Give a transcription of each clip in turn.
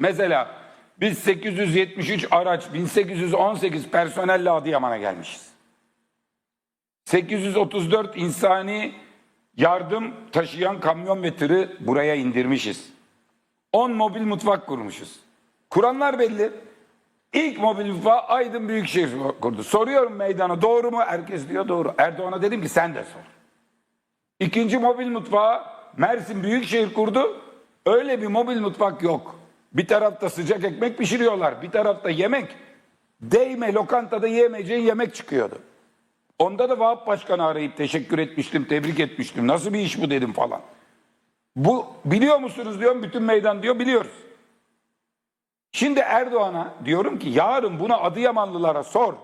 Mesela biz 873 araç, 1818 personelle Adıyaman'a gelmişiz. 834 insani yardım taşıyan kamyon ve tırı buraya indirmişiz. 10 mobil mutfak kurmuşuz. Kuranlar belli. İlk mobil mutfağı Aydın Büyükşehir kurdu. Soruyorum meydana doğru mu? Herkes diyor doğru. Erdoğan'a dedim ki sen de sor. İkinci mobil mutfağı Mersin Büyükşehir kurdu. Öyle bir mobil mutfak yok. Bir tarafta sıcak ekmek pişiriyorlar. Bir tarafta yemek. Değme lokantada yiyemeyeceğin yemek çıkıyordu. Onda da Vahap Başkan'ı arayıp teşekkür etmiştim, tebrik etmiştim. Nasıl bir iş bu dedim falan. Bu biliyor musunuz diyorum bütün meydan diyor biliyoruz. Şimdi Erdoğan'a diyorum ki yarın bunu Adıyamanlılara sor.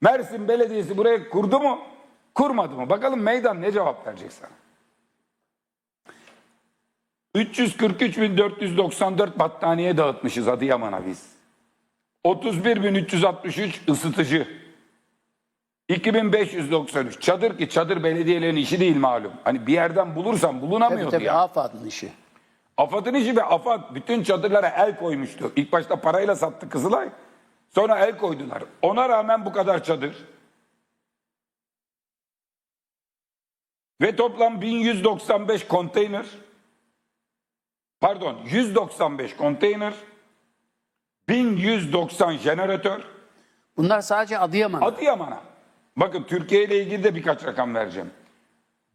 Mersin Belediyesi buraya kurdu mu? Kurmadı mı? Bakalım meydan ne cevap verecek sana? 343.494 battaniye dağıtmışız Adıyaman'a biz. 31.363 ısıtıcı. 2593 çadır ki çadır belediyelerin işi değil malum. Hani bir yerden bulursan Tabii bulunamıyordu tabii ya. AFAD'ın işi. AFAD'ın işi ve AFAD bütün çadırlara el koymuştu. İlk başta parayla sattı Kızılay. Sonra el koydular. Ona rağmen bu kadar çadır. Ve toplam 1195 konteyner. Pardon 195 konteyner. 1190 jeneratör. Bunlar sadece Adıyaman. Adıyaman'a. Bakın Türkiye ile ilgili de birkaç rakam vereceğim.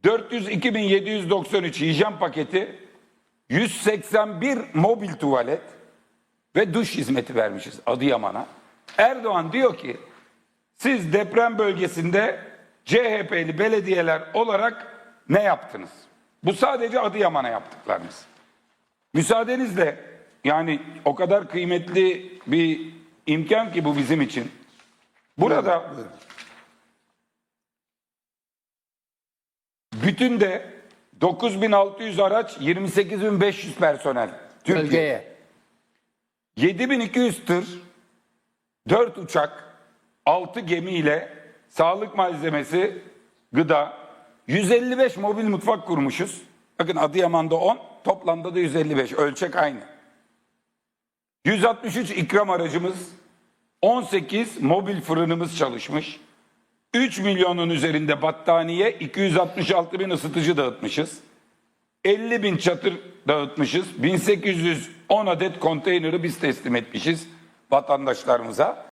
402.793 hijyen paketi, 181 mobil tuvalet ve duş hizmeti vermişiz Adıyaman'a. Erdoğan diyor ki siz deprem bölgesinde CHP'li belediyeler olarak ne yaptınız? Bu sadece Adıyaman'a yaptıklarınız. Müsaadenizle yani o kadar kıymetli bir imkan ki bu bizim için. Burada bütün de 9600 araç 28500 personel. Türkiye. Bölgeye. 7200 tır, 4 uçak, 6 gemiyle sağlık malzemesi, gıda, 155 mobil mutfak kurmuşuz. Bakın Adıyaman'da 10, toplamda da 155. Ölçek aynı. 163 ikram aracımız, 18 mobil fırınımız çalışmış. 3 milyonun üzerinde battaniye, 266 bin ısıtıcı dağıtmışız. 50 bin çatır dağıtmışız. 1810 adet konteyneri biz teslim etmişiz vatandaşlarımıza.